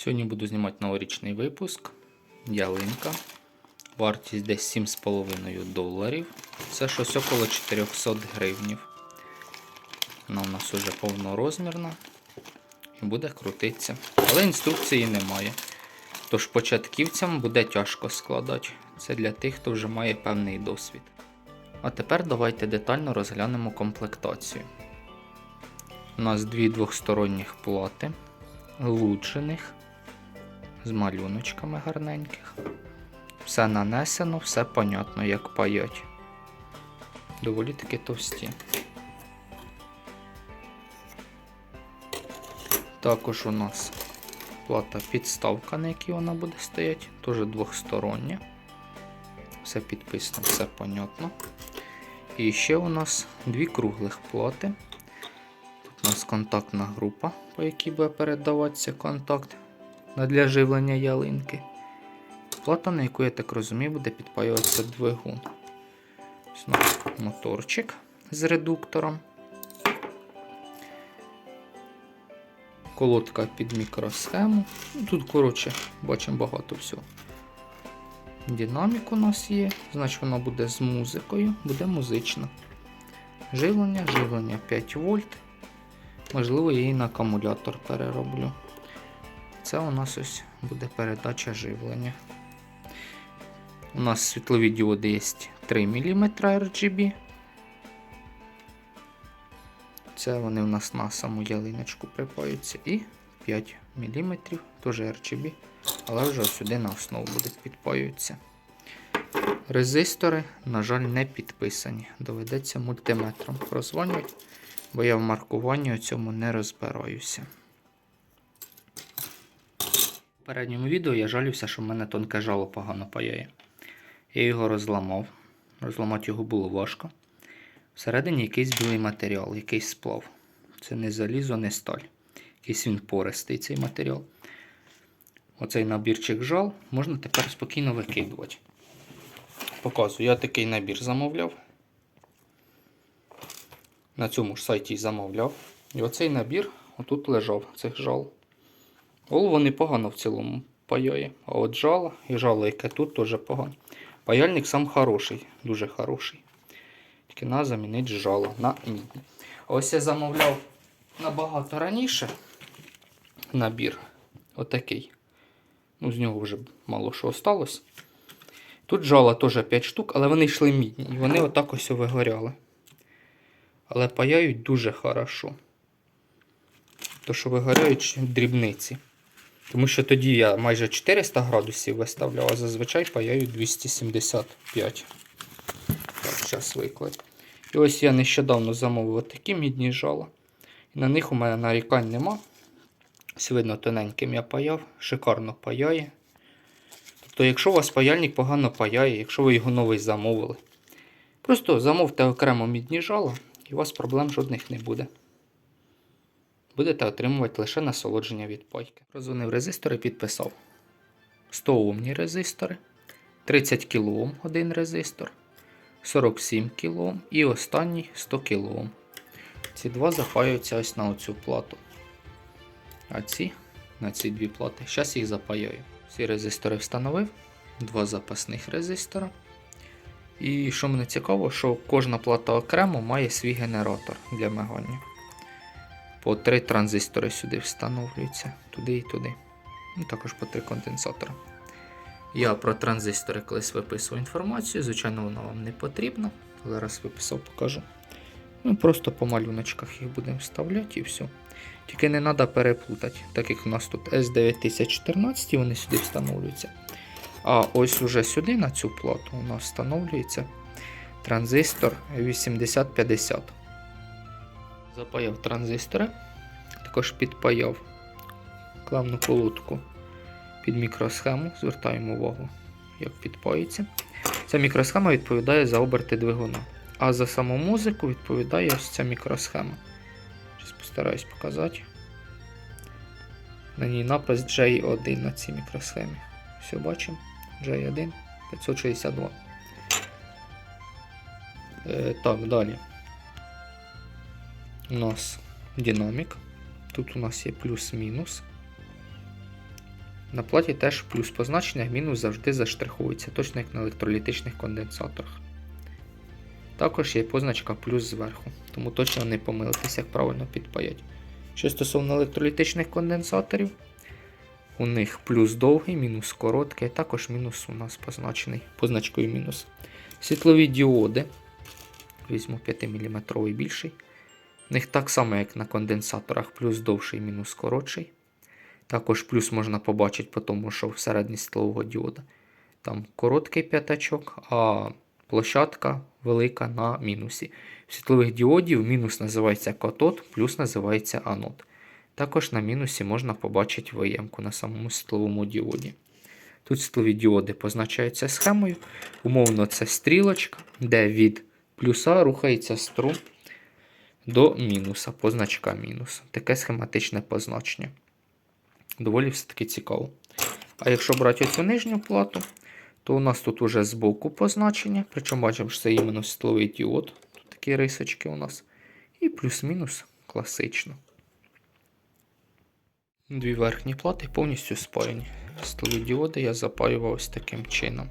Сьогодні буду знімати новорічний випуск. Ялинка. Вартість десь 7,5 доларів. Це щось около 400 гривнів. Вона у нас уже повнорозмірна і буде крутитися. Але інструкції немає. Тож початківцям буде тяжко складати. Це для тих, хто вже має певний досвід. А тепер давайте детально розглянемо комплектацію. У нас дві двохсторонніх плати, луджених, з малюночками гарненьких. Все нанесено, все понятно, як паять. Доволі таки товсті. Також у нас плата підставка, на якій вона буде стояти, теж двохстороння. Все підписано, все понятно. І ще у нас дві круглих плати. Тут у нас контактна група, по якій буде передаватися контакт для живлення ялинки. Плата, на яку, я так розумію, буде підпаюватися двигун. Ось моторчик з редуктором. Колодка під мікросхему. Ну, Тут, коротше, бачимо багато всього. Динамік у нас є, значить вона буде з музикою, буде музична. Живлення, живлення 5 вольт. Можливо, я її на акумулятор перероблю. Це у нас ось буде передача живлення. У нас світлові діоди є 3 мм RGB. Це вони у нас на саму ялиночку припаються. І 5 мм, теж RGB, але вже сюди на основу будуть підпаюються. Резистори, на жаль, не підписані. Доведеться мультиметром прозвонювати, бо я в маркуванні у цьому не розбираюся. Передньому відео я жалівся, що в мене тонке жало погано паяє. Я його розламав. Розламати його було важко. Всередині якийсь білий матеріал, якийсь сплав. Це не залізо, не сталь. Якийсь він пористий цей матеріал. Оцей набірчик жал можна тепер спокійно викидувати. Показую, я такий набір замовляв. На цьому ж сайті замовляв. І оцей набір отут лежав, цих жал. Голову непогано в цілому паяє. А от жало і жало, яке тут, теж погано. Паяльник сам хороший, дуже хороший. Тільки треба замінити жало на мідне. Ось я замовляв набагато раніше набір. Отакий. Ну, з нього вже мало що осталось. Тут жала теж 5 штук, але вони йшли мідні. І вони отак ось вигоряли. Але паяють дуже хорошо. То, що вигоряють дрібниці. Тому що тоді я майже 400 градусів виставляв, а зазвичай паяю 275. Так, зараз виклад. І ось я нещодавно замовив такі мідні жала. І на них у мене нарікань нема. Ось видно, тоненьким я паяв, шикарно паяє. Тобто, якщо у вас паяльник погано паяє, якщо ви його новий замовили, просто замовте окремо мідні жала, і у вас проблем жодних не буде. Будете отримувати лише насолодження від пайки. Розвонив резистори, підписав 100 Омні резистори, 30 кОм один резистор, 47 кОм і останній 100 кОм. Ці два запаюються ось на оцю плату. А ці на ці дві плати. Зараз їх запаяю. Всі резистори встановив, два запасних резистора. І що мене цікаво, що кожна плата окремо має свій генератор для мигання. По три транзистори сюди встановлюються, туди і туди. Ну, також по три конденсатори. Я про транзистори колись виписував інформацію, звичайно, вона вам не потрібна. Зараз виписав, покажу. Ну, Просто по малюночках їх будемо вставляти і все. Тільки не треба переплутати, так як у нас тут S9014, вони сюди встановлюються. А ось уже сюди на цю плату у нас встановлюється транзистор 8050. Запаяв транзистори, також підпаяв клавну колодку під мікросхему. Звертаємо увагу, як підпаюється. Ця мікросхема відповідає за оберти двигуна. А за саму музику відповідає ось ця мікросхема. Зараз постараюсь показати. На ній напис J1 на цій мікросхемі. Все бачимо. J1 562. Е, так, далі. У нас динамік. Тут у нас є плюс-мінус. На платі теж плюс позначення, мінус завжди заштриховується, точно як на електролітичних конденсаторах. Також є позначка плюс зверху, тому точно не помилитесь, як правильно підпаяти. Що стосовно електролітичних конденсаторів, у них плюс довгий, мінус короткий, також мінус у нас позначений позначкою мінус. Світлові діоди. Візьму 5 мм більший. Них так само, як на конденсаторах, плюс довший, мінус коротший. Також плюс можна побачити, по тому, що всередині світлового діода. Там короткий п'ятачок, а площадка велика на мінусі. В світлових діодів мінус називається катод, плюс називається анод. Також на мінусі можна побачити виємку на самому світловому діоді. Тут світлові діоди позначаються схемою. Умовно, це стрілочка, де від плюса рухається струм до мінуса, позначка мінус. Таке схематичне позначення. Доволі все-таки цікаво. А якщо брати оцю нижню плату, то у нас тут уже збоку позначення. Причому бачимо, що це іменно світловий діод. Тут такі рисочки у нас. І плюс-мінус класично. Дві верхні плати повністю спаяні. Світлові діоди я запаював ось таким чином.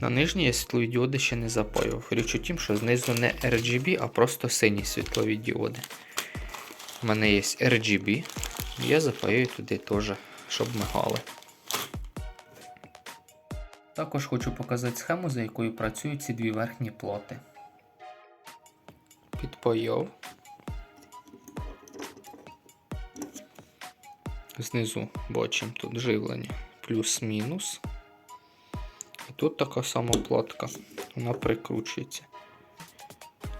На нижній я світлові діоди ще не запаював. Річ у тім, що знизу не RGB, а просто сині світлові діоди. У мене є RGB, я запаюю туди теж, щоб мигали. Також хочу показати схему, за якою працюють ці дві верхні плати. Підпаяв. Знизу бачимо тут живлення плюс-мінус. Тут така сама платка, вона прикручується.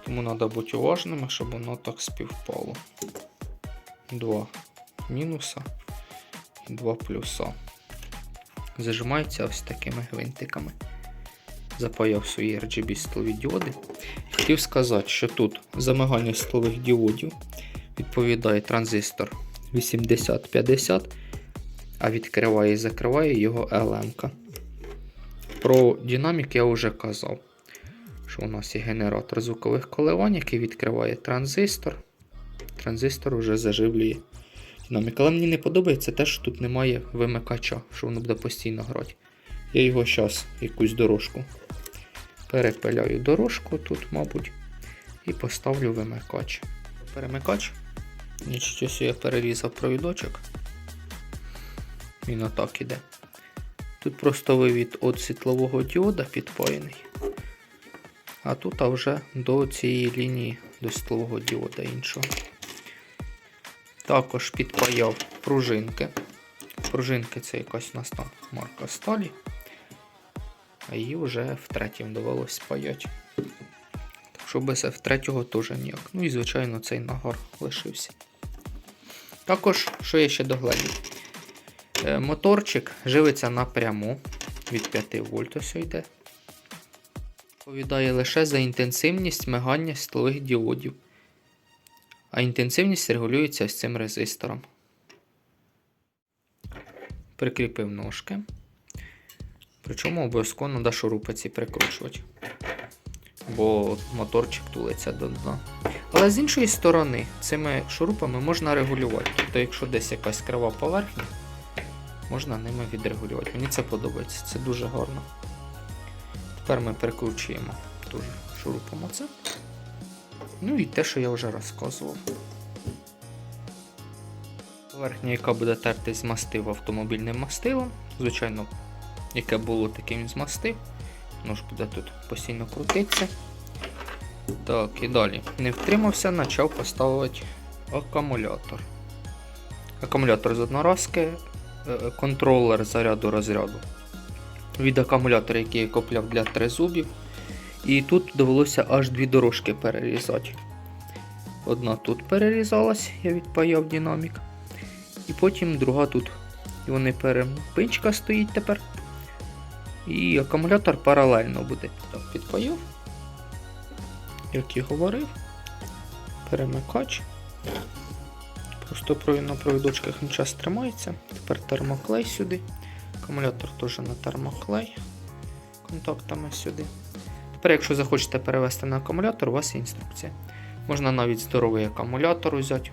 Тому треба бути уважними, щоб воно так співпало. Два мінуса і два плюса. Зажимається ось такими гвинтиками. Запаяв свої RGB світлові діоди. Хотів сказати, що тут замигання світлових діодів відповідає транзистор 8050, а відкриває і закриває його LM. Про динамік я вже казав, що у нас є генератор звукових коливань, який відкриває транзистор. Транзистор вже заживлює динамік. Але мені не подобається те, що тут немає вимикача, що воно буде постійно грати. Я його зараз якусь дорожку перепиляю дорожку тут, мабуть, і поставлю вимикач. Перемикач. Нічого я перерізав провідочок. Він отак іде. Тут просто вивід від світлового діода підпаяний. А тут а вже до цієї лінії до світлового діода іншого. Також підпаяв пружинки. Пружинки це якась у нас там марка сталі. А її вже втретім довелось спаяти. Так що без F3 теж ніяк. Ну і звичайно цей нагор лишився. Також, що я ще догледів? Е, Моторчик живиться напряму від 5 вольт ось йде. Відповідає лише за інтенсивність мигання світлових діодів. А інтенсивність регулюється з цим резистором. Прикріпив ножки. Причому обов'язково треба шурупиці прикручувати. Бо моторчик тулиться до дна. Але з іншої сторони, цими шурупами можна регулювати. Тобто, якщо десь якась крива поверхня, можна ними відрегулювати. Мені це подобається, це дуже гарно. Тепер ми прикручуємо теж шурупом оце. Ну і те, що я вже розказував. Поверхня, яка буде тертись змастив автомобільним мастилом. Звичайно, яке було таким змастив. Воно ж буде тут постійно крутитися. Так, і далі. Не втримався, почав поставити акумулятор. Акумулятор з одноразки, контролер заряду розряду. Від акумулятора, який я купляв для тризубів. І тут довелося аж дві дорожки перерізати. Одна тут перерізалась, я відпаяв динамік. І потім друга тут. І вони пере... Пинчка стоїть тепер. І акумулятор паралельно буде. Так, підпаяв. Як і говорив. Перемикач. Просто провід на провідочках час тримається. Тепер термоклей сюди. Акумулятор теж на термоклей. Контактами сюди. Тепер, якщо захочете перевести на акумулятор, у вас є інструкція. Можна навіть здоровий акумулятор взяти.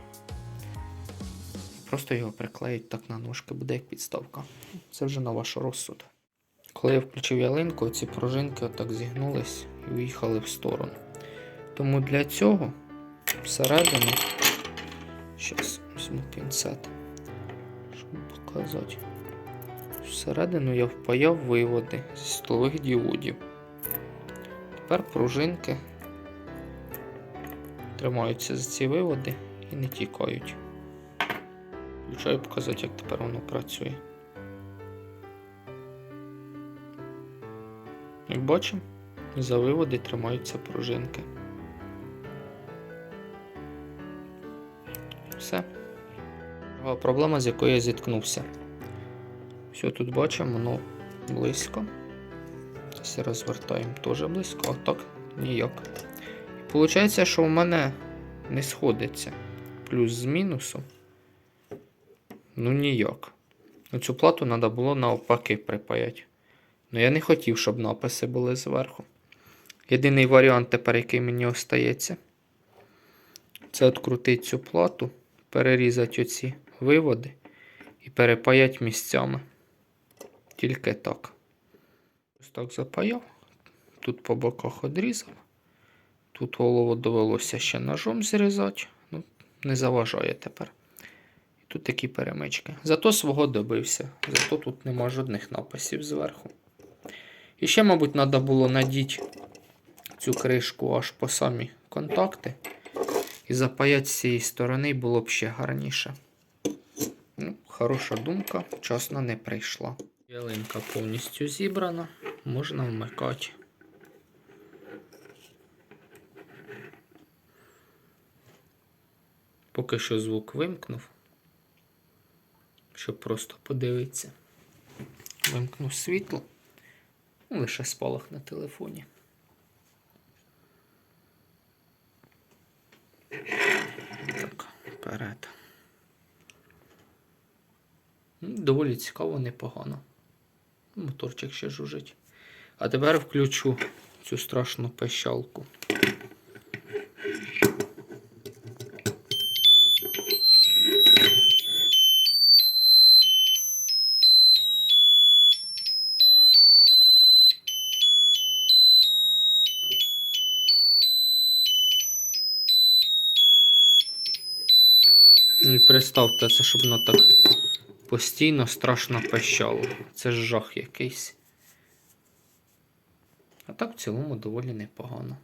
просто його приклеїть так на ножки, буде як підставка. Це вже на ваш розсуд. Коли я включив ялинку, ці пружинки отак зігнулись і уїхали в сторону. Тому для цього всередину. Зараз візьму пінцет, щоб показати. Всередину я впаяв виводи зі столових діодів. Тепер пружинки тримаються за ці виводи і не тікають. Включаю показати, як тепер воно працює. Як бачимо, за виводи тримаються пружинки. Друга проблема, з якою я зіткнувся. Все тут бачимо, воно близько. Зараз розвертаємо теж близько, а так ніяк. І виходить, що у мене не сходиться. Плюс з мінусом. Ну ніяк. Цю плату треба було навпаки припаяти. Ну я не хотів, щоб написи були зверху. Єдиний варіант тепер, який мені остається, це відкрутити цю плату, перерізати оці виводи і перепаяти місцями. Тільки так. Ось так запаяв. Тут по боках одрізав. Тут голову довелося ще ножом зрізати. Ну, не заважає тепер. І тут такі перемички. Зато свого добився. Зато тут нема жодних написів зверху. І ще, мабуть, треба було надіти цю кришку аж по самі контакти. І запаяти з цієї сторони було б ще гарніше. Ну, хороша думка, вчасно не прийшла. Ялинка повністю зібрана, можна вмикати. Поки що звук вимкнув, щоб просто подивитися. Вимкнув світло. Ну, лише спалах на телефоні. Так, вперед. Доволі цікаво, непогано. Моторчик ще жужить. А тепер включу цю страшну пищалку. І представте це, щоб воно так постійно страшно пищало. Це ж жах якийсь. А так в цілому доволі непогано.